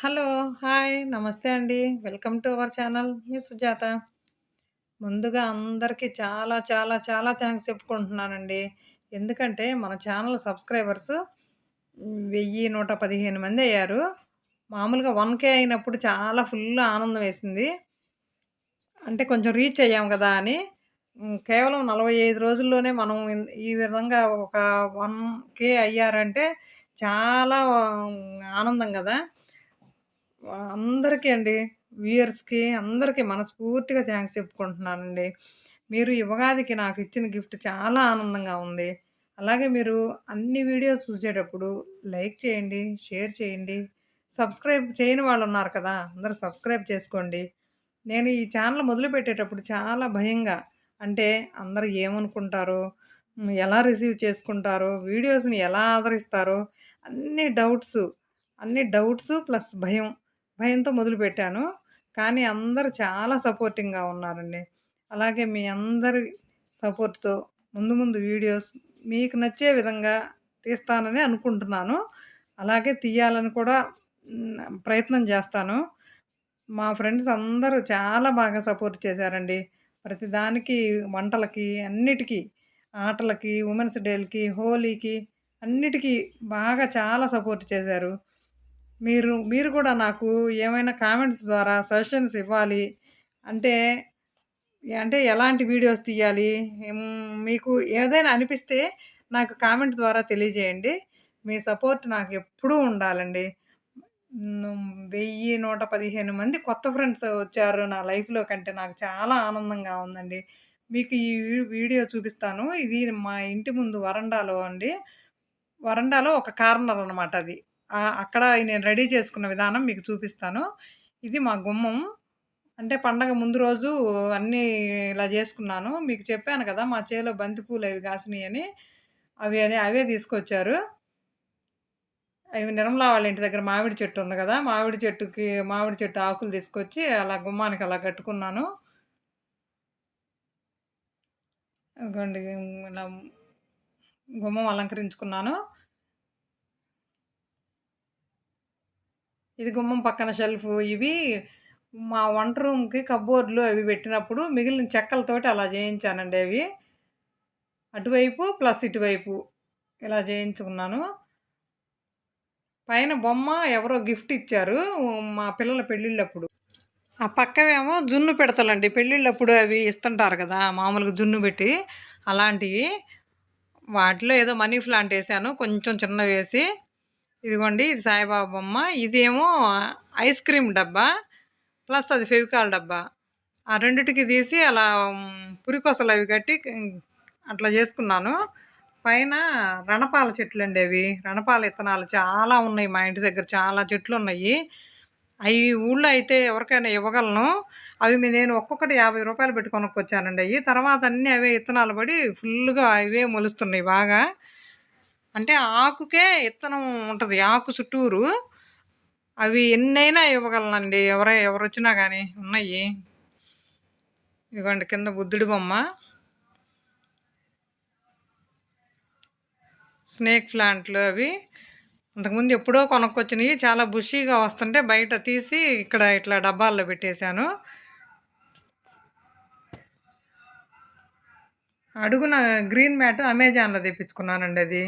Hello! Hi! నమస్తే అండి. Welcome to our channel. మీ సుజాత. ముందుగా అందరికీ చాలా, చాలా, చాలా థ్యాంక్స్ చెప్పుకుంటున్నానండి. ఎందుకంటే మన ఛానల్ సబ్స్క్రైబర్స్ వెయ్యి నూట పదిహేను మంది అయ్యారు మామూలుగా వన్ కే అయినప్పుడు చాలా ఫుల్ ఆనందం వేసింది. అంటే కొంచెం రీచ్ అయ్యాం కదా అని. కేవలం నలభై ఐదు రోజుల్లోనే మనం ఈ విధంగా ఒక వన్ కే అయ్యారంటే చాలా ఆనందం కదా అందరికీ అండి వ్యూయర్స్‌కి అందరికీ మనస్ఫూర్తిగా థ్యాంక్స్ చెప్పుకుంటున్నానండి. మీరు యువగాదికి నాకు ఇచ్చిన గిఫ్ట్ చాలా ఆనందంగా ఉంది. అలాగే మీరు అన్ని వీడియోస్ చూసేటప్పుడు లైక్ చేయండి, షేర్ చేయండి. సబ్స్క్రైబ్ చేయని వాళ్ళు ఉన్నారు కదా! అందరూ సబ్స్క్రైబ్ చేసుకోండి. నేను ఈ ఛానల్ మొదలుపెట్టేటప్పుడు చాలా భయంగా అంటే అందరూ ఏమనుకుంటారో, ఎలా రిసీవ్ చేసుకుంటారో, వీడియోస్‌ని ఎలా ఆదరిస్తారో అన్ని డౌట్స్, అన్ని డౌట్స్ ప్లస్ భయం. భయంతో మొదలుపెట్టాను. కానీ అందరూ చాలా సపోర్టింగ్‌గా ఉన్నారండి. అలాగే మీ అందరి సపోర్ట్‌తో ముందు ముందు వీడియోస్ మీకు నచ్చే విధంగా తీస్తానని అనుకుంటున్నాను. అలాగే తీయాలని కూడా ప్రయత్నం చేస్తాను. మా ఫ్రెండ్స్ అందరూ చాలా బాగా సపోర్ట్ చేశారండి. ప్రతిదానికి వంటలకి, అన్నిటికీ ఆటలకి, ఉమెన్స్ డేలకి, హోలీకి అన్నిటికీ బాగా చాలా సపోర్ట్ చేశారు. మీరు మీరు కూడా నాకు ఏమైనా కామెంట్స్ ద్వారా సజెషన్స్ ఇవ్వాలి. అంటే అంటే ఎలాంటి వీడియోస్ తీయాలి? మీకు ఏదైనా అనిపిస్తే నాకు కామెంట్ ద్వారా తెలియజేయండి. మీ సపోర్ట్ నాకు ఎప్పుడూ ఉండాలండి. వెయ్యి నూట పదిహేను మంది కొత్త ఫ్రెండ్స్ వచ్చారు నా లైఫ్లో కంటే నాకు చాలా ఆనందంగా ఉందండి. మీకు ఈ వీడియో చూపిస్తాను. ఇది మా ఇంటి ముందు వరండాలో అండి. వరండాలో ఒక కార్నర్ అనమాట అది. అక్కడ నేను రెడీ చేసుకున్న విధానం మీకు చూపిస్తాను. ఇది మా గుమ్మం. అంటే పండగ ముందు రోజు అన్నీ ఇలా చేసుకున్నాను. మీకు చెప్పాను కదా! మా చేలో బంతిపూలు అవి కాసినాయి అని అవి అని అవే తీసుకొచ్చారు. అవి నిర్మలా వాళ్ళ ఇంటి దగ్గర మామిడి చెట్టు ఉంది కదా మామిడి చెట్టుకి మామిడి చెట్టు ఆకులు తీసుకొచ్చి అలా గుమ్మానికి అలా కట్టుకున్నాను. ఇలా గుమ్మం అలంకరించుకున్నాను. ఇది గుమ్మం పక్కన షెల్ఫ్ ఇవి మా వంట రూమ్‌కి కబోర్డ్లు అవి పెట్టినప్పుడు మిగిలిన చెక్కలతోటి అలా చేయించానండి అవి. అటువైపు ప్లస్ ఇటువైపు ఇలా చేయించుకున్నాను. పైన బొమ్మ ఎవరో గిఫ్ట్ ఇచ్చారు. మా పిల్లల పెళ్ళిళ్ళప్పుడు. ఆ పక్కవేమో జున్ను పెడతలండి పెళ్ళిళ్ళప్పుడు అవి ఇస్తుంటారు కదా! మామూలుగా జున్ను పెట్టి అలాంటివి. వాటిలో ఏదో మనీ ప్లాంట్ వేసాను కొంచెం చిన్నవేసి. ఇదిగోండి ఇది సాయిబాబా బొమ్మ. ఇదేమో ఐస్ క్రీమ్ డబ్బా. ప్లస్ అది ఫెవికాల్ డబ్బా. ఆ రెండిటికి తీసి అలా పురికొసలు అవి కట్టి అట్లా చేసుకున్నాను. పైన రణపాల చెట్లు అండి అవి. రణపాల ఇత్తనాలు చాలా ఉన్నాయి మా ఇంటి దగ్గర చాలా చెట్లు ఉన్నాయి అవి ఊళ్ళో అయితే ఎవరికైనా ఇవ్వగలను. అవి నేను ఒక్కొక్కటి యాభై రూపాయలు పెట్టి కొనుక్కొచ్చానండి తర్వాత అన్నీ అవే ఇత్తనాలు పడి ఫుల్లుగా అవే మొలుస్తున్నాయి బాగా. అంటే ఆకుకే ఇత్తనం ఉంటుంది ఆకు చుట్టూరు. అవి ఎన్నైనా ఇవ్వగలనండి. ఎవరు ఎవరు వచ్చినా కానీ ఉన్నాయి ఇదిగోండి కింద బుద్ధుడి బొమ్మ. స్నేక్ ప్లాంట్లు అవి. అంతకుముందు ఎప్పుడో కొనుక్కొచ్చినవి చాలా బుషీగా వస్తుంటే బయట తీసి ఇక్కడ ఇట్లా డబ్బాల్లో పెట్టేశాను. అడుగున గ్రీన్ మ్యాట్ అమెజాన్‌లో తెప్పించుకున్నానండి అది.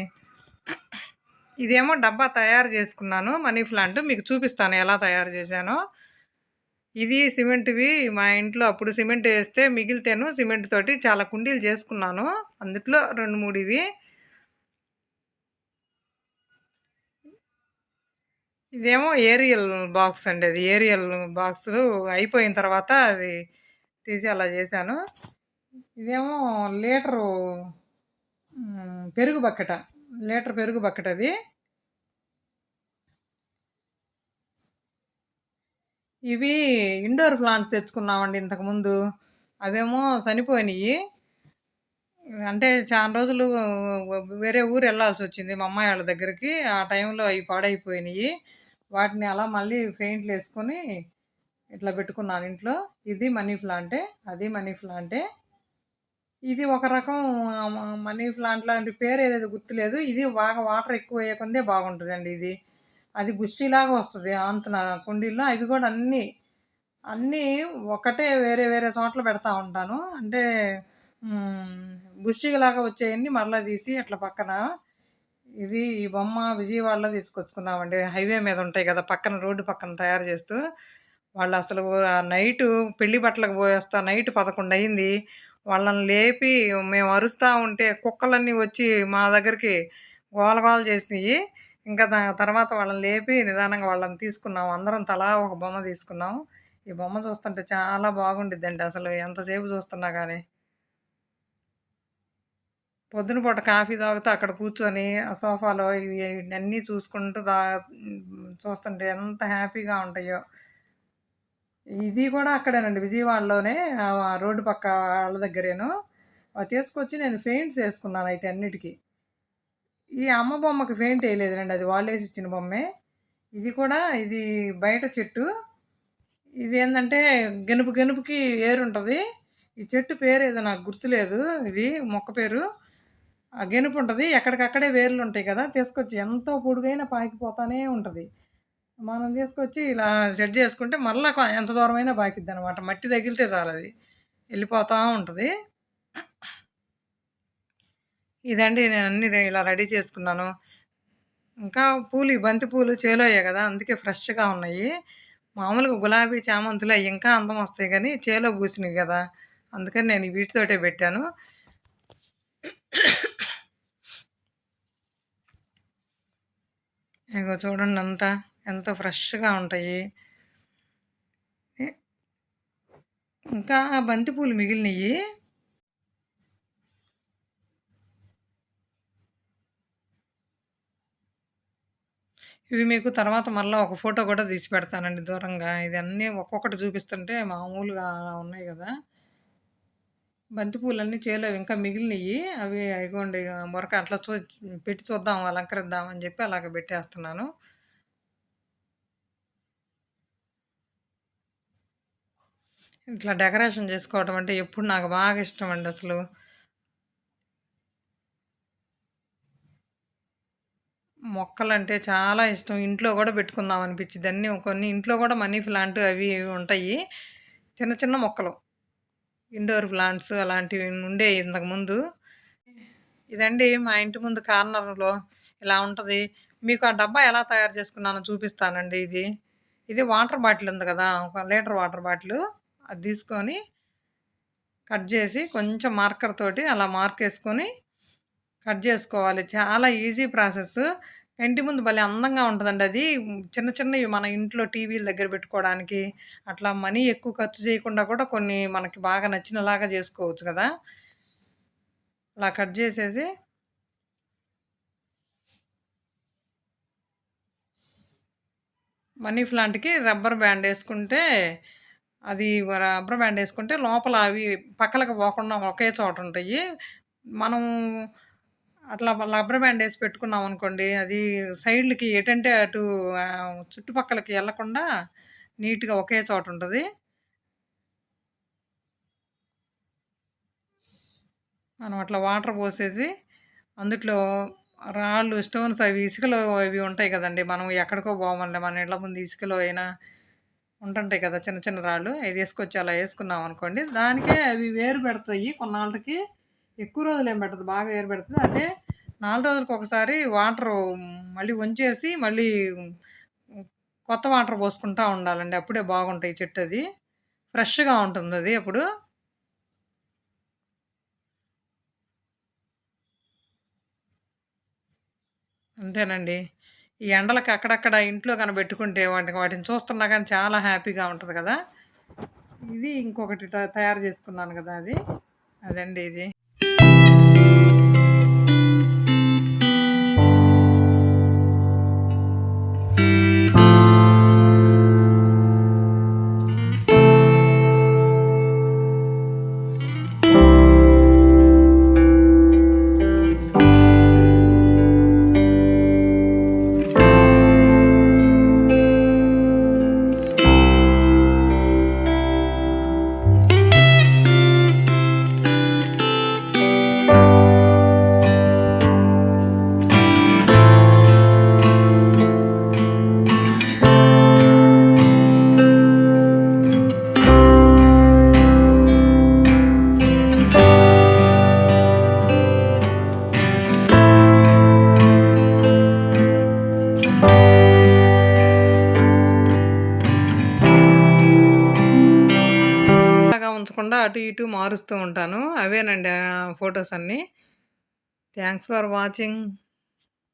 ఇదేమో డబ్బా తయారు చేసుకున్నాను. మనీ ప్లాంట్ మీకు చూపిస్తాను ఎలా తయారు చేశానో. ఇది సిమెంట్‌వి మా ఇంట్లో అప్పుడు సిమెంట్ వేస్తే మిగిలితేను సిమెంట్ తోటి చాలా కుండీలు చేసుకున్నాను. అందుట్లో 2, 3 ఇవి. ఇదేమో ఏరియల్ బాక్స్ అండి అది. ఏరియల్ బాక్సులు అయిపోయిన తర్వాత అది తీసి అలా చేశాను. ఇదేమో లీటరు పెరుగు బకెట. లీటర్ పెరుగు బకెట్ అది. ఇవి ఇండోర్ ప్లాంట్స్ తెచ్చుకున్నామండి ఇంతకుముందు. అవేమో చనిపోయినాయి అంటే చాలా రోజులు వేరే ఊరు వెళ్ళాల్సి వచ్చింది మా అమ్మాయి వాళ్ళ దగ్గరికి. ఆ టైంలో అవి పాడైపోయినాయి వాటిని అలా మళ్ళీ పెయింట్లు వేసుకొని ఇట్లా పెట్టుకున్నాను ఇంట్లో. ఇది మనీ ప్లాంటే. అది మనీ ప్లాంటే. ఇది ఒక రకం మనీ ప్లాంట్ లాంటి పేరు ఏదైతే గుర్తులేదు. ఇది బాగా వాటర్ ఎక్కువ వేయకుందే బాగుంటుందండి ఇది. అది బుష్షిలాగా వస్తుంది అంతన కుండీల్లో. అవి కూడా అన్నీ, అన్నీ ఒకటే వేరే వేరే చోట్ల పెడతా ఉంటాను. అంటే హ్మ్. బుషీలాగా మరలా తీసి అట్లా పక్కన ఇది ఈ బొమ్మ విజయవాడలో తీసుకొచ్చుకున్నామండి. హైవే మీద ఉంటాయి కదా! పక్కన రోడ్డు పక్కన తయారు చేస్తూ. వాళ్ళు ఆ నైటు పెళ్ళి బట్టలకు పోయేస్తా నైట్ 11 అయింది. వాళ్ళని లేపి మేము అరుస్తూ ఉంటే కుక్కలన్నీ వచ్చి మా దగ్గరికి గోల చేసినాయి ఇంకా దా తర్వాత వాళ్ళని లేపి నిదానంగా వాళ్ళని తీసుకున్నాం. అందరం తలా ఒక బొమ్మ తీసుకున్నాం. ఈ బొమ్మ చూస్తుంటే చాలా బాగుండిద్దండి అసలు ఎంతసేపు చూస్తున్నా కానీ పొద్దున పూట కాఫీ తాగుతూ అక్కడ కూర్చొని ఆ సోఫాలో ఇవి అన్నీ చూసుకుంటూ దా చూస్తుంటే ఎంత హ్యాపీగా ఉంటాయో. ఇది కూడా అక్కడేనండి విజయవాడలోనే రోడ్డు పక్క వాళ్ళ దగ్గరేను. అవి తీసుకొచ్చి నేను పెయింట్స్ అయితే అన్నిటికీ ఈ అమ్మ బొమ్మకి పెయింట్ ఎయలేదులెండి. అది వాళ్ళేసిచ్చిన బొమ్మే. ఇది కూడా ఇది బయట చెట్టు. ఇది ఏంటంటే గెనుపు గెనుపుకి ఉంటుంది ఈ చెట్టు పేరు ఏదో నాకు గుర్తులేదు. ఇది మొక్క పేరు. ఆ గెనుపు ఉంటుంది ఎక్కడికక్కడే వేర్లుంటాయి కదా! తీసుకొచ్చి ఎంతో పొడుగైనా పాకిపోతానే ఉంటుంది మనం తీసుకొచ్చి ఇలా సెట్ చేసుకుంటే మళ్ళా ఎంత దూరమైనా పాకిద్దనమాట. మట్టి తగిలితే చాలు అది వెళ్ళిపోతూ ఉంటుంది ఇదండి నేను అన్ని ఇలా రెడీ చేసుకున్నాను. ఇంకా పూలు బంతి పూలు చేలోయే కదా అందుకే ఫ్రెష్‌గా ఉన్నాయి. మామూలుగా గులాబీ, చామంతులు ఇంకా అందం వస్తాయి కానీ చేలో పూసినవి కదా అందుకని నేను వీటితోటే పెట్టాను. ఇగో చూడండి అంతా ఎంతో ఫ్రెష్‌గా ఉంటాయి. ఇంకా బంతిపూలు పూలు ఇవి మీకు తర్వాత మళ్ళీ ఒక ఫోటో కూడా తీసి పెడతానండి దూరంగా. ఇది అన్నీ ఒక్కొక్కటి చూపిస్తుంటే మామూలుగా అలా ఉన్నాయి కదా బంతిపూలన్నీ పూలన్నీ చేలోవి ఇంకా మిగిలినవి అవి అయిగోండి మొరక అట్లా చూ పెట్టి చూద్దాం అలంకరిద్దామని చెప్పి అలాగ పెట్టేస్తున్నాను. ఇట్లా డెకరేషన్ చేసుకోవటం అంటే ఎప్పుడు నాకు బాగా ఇష్టమండి అసలు. మొక్కలంటే చాలా ఇష్టం. ఇంట్లో కూడా పెట్టుకుందాం అనిపించింది అన్నీ కొన్ని ఇంట్లో కూడా మనీ ప్లాంట్ అవి ఇవి ఉంటాయి. చిన్న చిన్న మొక్కలు. ఇండోర్ ప్లాంట్స్ అలాంటివి ఉండే ఇంతకుముందు. ఇదండి మా ఇంటి ముందు కార్నర్‌లో ఇలా ఉంటుంది మీకు ఆ డబ్బా ఎలా తయారు చేసుకున్నానో చూపిస్తానండి ఇది. ఇది వాటర్ బాటిల్ ఉంది కదా ఒక లీటర్ వాటర్ బాటిల్ అది తీసుకొని కట్ చేసి కొంచెం మార్కర్ తోటి అలా మార్కేసుకొని కట్ చేసుకోవాలి చాలా ఈజీ ప్రాసెస్. ఇంటి ముందు భలే అందంగా ఉంటుందండి అది. చిన్న చిన్నవి మన ఇంట్లో టీవీల దగ్గర పెట్టుకోవడానికి, అట్లా మనీ ఎక్కువ ఖర్చు చేయకుండా కూడా కొన్ని మనకి బాగా నచ్చినలాగా చేసుకోవచ్చు కదా అలా కట్ చేసేసి మనీ ప్లాంట్‌కి రబ్బర్ బ్యాండ్ వేసుకుంటే అది రబ్బర్ బ్యాండ్ వేసుకుంటే లోపల అవి పక్కలకు పోకుండా ఒకే చోట ఉంటాయి. మనం అట్లా రబ్బర్ బ్యాండ్ వేసి పెట్టుకున్నాం అనుకోండి అది సైడ్‌లకి ఎటంటే అటు చుట్టుపక్కలకి వెళ్ళకుండా నీట్‌గా ఒకే చోట ఉంటుంది మనం అట్లా వాటర్ పోసేసి, అందుట్లో రాళ్ళు, స్టోన్స్ అవి ఇసుకలో అవి ఉంటాయి కదండి మనం ఎక్కడికో పోవాలి మన ఇళ్ళ ముందు ఇసుకలో అయినా ఉంటుంటాయి కదా! చిన్న చిన్న రాళ్ళు. అవి తీసుకొచ్చి అలా వేసుకున్నాం అనుకోండి దానికే అవి వేరు పెడతాయి కొన్నాళ్ళకి. ఎక్కువ రోజులు ఏం పెట్టదు. బాగా వేరు పెడుతుంది అదే 4 రోజులకొకసారి వాటరు మళ్ళీ వంచేసి, మళ్ళీ కొత్త వాటర్ పోసుకుంటా ఉండాలండి. అప్పుడే బాగుంటాయి చెట్టు అది ఫ్రెష్‌గా ఉంటుంది అది అప్పుడు. అంతేనండి. ఈ ఎండలకు అక్కడక్కడ ఇంట్లో గాని బెట్టుకుంటే వాటిని వాటిని చూస్తున్నా కానీ చాలా హ్యాపీగా ఉంటుంది కదా ఇది ఇంకొకటి తయారు చేసుకున్నాను కదా అది. అదండి ఇది. అటు ఇటు మారుస్తూ ఉంటాను. అవేనండి ఫొటోస్ అన్నీ. Thanks for watching.